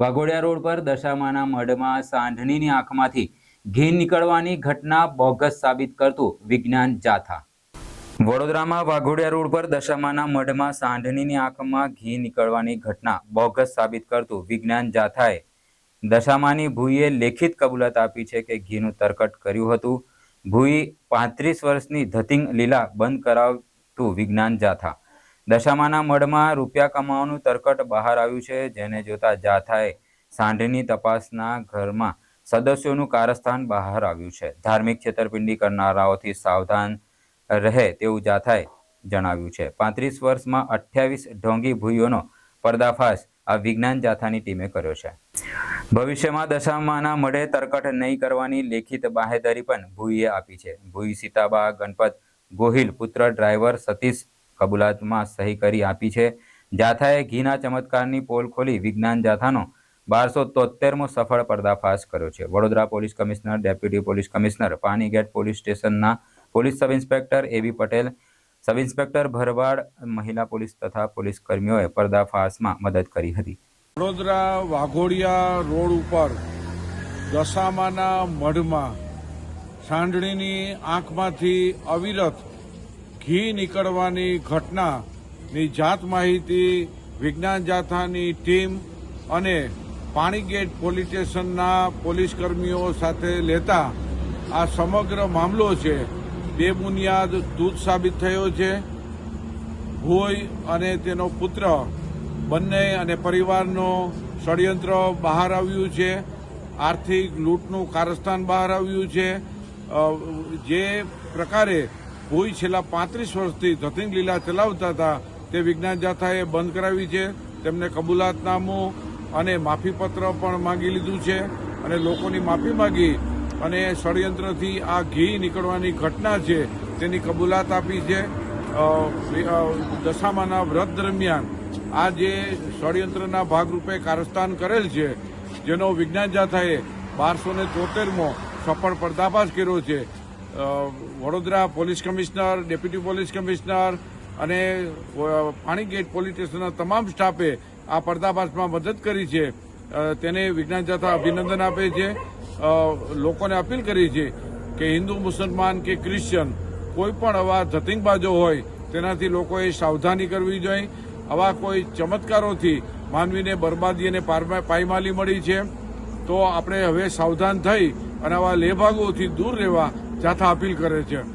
Waghodia road પર દશામાના મઢમાં સાંઢણીની આંખમાંથી ઘી નીકળવાની ઘટના બોગસ સાબિત કરતું વિજ્ઞાન જાથા. વડોદરામાં વાઘોડિયા રોડ પર દશામાના મઢમાં સાંઢણીની આંખમાં ઘી નીકળવાની ઘટના બોગસ સાબિત કરતું વિજ્ઞાન જાથાએ દશામાની ભૂઈએ લેખિત કબૂલાત આપી છે કે ઘીનું તરકટ કર્યું હતું. ભૂઈ પાંત્રીસ વર્ષની ધતિંગ લીલા બંધ કરાવતું વિજ્ઞાન જાથા. દશામાના મઢમાં રૂપિયા કમાવાનું તરકટ બહાર આવ્યું છે, જેને જોતા જાથાએ સાંઢની તપાસના ઘરમાં સદસ્યોનું કારસ્થાન બહાર આવ્યું છે. ધાર્મિક છેતરપિંડી કરનારાઓથી સાવધાન રહે તેવું જાથાએ જણાવ્યું છે. પાંત્રીસ વર્ષમાં અઠ્યાવીસ ઢોંગી ભૂઈઓનો પર્દાફાશ આ વિજ્ઞાન જાથાની ટીમે કર્યો છે. ભવિષ્યમાં દશામાના મઢે તરકટ નહીં કરવાની લેખિત બાહેધરી પણ ભૂઈએ આપી છે. ભૂઈ સીતાબા ગણપત ગોહિલ, પુત્ર ડ્રાઈવર સતીશ કબૂલાતમાં સહી કરી આપી છે. જાથાએ ઘીના ચમત્કારની પોલ ખોલી વિજ્ઞાન જાથાનો બારસો તોતેરમો સફળ પર્દાફાશ કર્યો છે. Vadodara police commissioner, deputy police commissioner, Panigate police સ્ટેશનના police sub inspector AB Patel, sub inspector Bharwad મહિલા પોલીસ તથા પોલીસ કર્મીઓએ પર્દાફાશમાં મદદ કરી હતી. વડોદરા વાઘોડિયા રોડ ઉપર દશામાના મઢમાં સાંઢણીની આંખમાંથી અવિરત ઘી નીકળવાની ઘટનાની જાત માહિતી વિજ્ઞાન જાથાની ટીમ અને પાણીગેટ પોલીસ સ્ટેશનના પોલીસ કર્મીઓ સાથે લેતા આ સમગ્ર મામલો છે બેબુનિયાદ દૂધ સાબિત થયો છે. ભોઈ અને તેનો પુત્ર, બંને અને પરિવારનો ષડયંત્ર બહાર આવ્યું છે. આર્થિક લૂંટનું કારસ્તાન બહાર આવ્યું છે. જે પ્રકારે ભોઈ છેલ્લા પાંત્રીસ વર્ષથી જતીન લીલા ચલાવતા હતા. તે વિજ્ઞાન જાથાએ બંધ કરાવી છે. તેમને કબૂલાતનામું અને માફીપત્ર પણ માંગી લીધું છે અને લોકોની માફી માંગી અને ષડયંત્રથી આ ઘી નીકળવાની ઘટના છે તેની કબૂલાત આપી છે. દશામાના વ્રત દરમિયાન આ જે ષડયંત્રના ભાગરૂપે કારસ્તાન કરેલ છે, જેનો વિજ્ઞાન જાથાએ બારસો ને તોતેરમો સફળ પર્દાફાશ કર્યો છે. Vadodara police commissioner, deputy police commissioner અને પાણીગેટ પોલીસ સ્ટેશનના તમામ સ્ટાફે આ પડદાભાસમાં મદદ કરી છે. તેને વિજ્ઞાન જાથા અભિનંદન આપે છે. લોકોને અપીલ કરી છે કે હિન્દુ, મુસલમાન કે ક્રિશ્ચન કોઈ પણ આવા જતિંગબાજો હોય તેનાથી લોકોએ સાવધાની કરવી જોઈએ. આવા કોઈ ચમત્કારોથી માનવીને બરબાદી અને પાયમાલી મળી છે. તો આપણે હવે સાવધાન થઈ અને આવા લેભાગોથી દૂર રહેવા જાથા અપીલ કરે છે.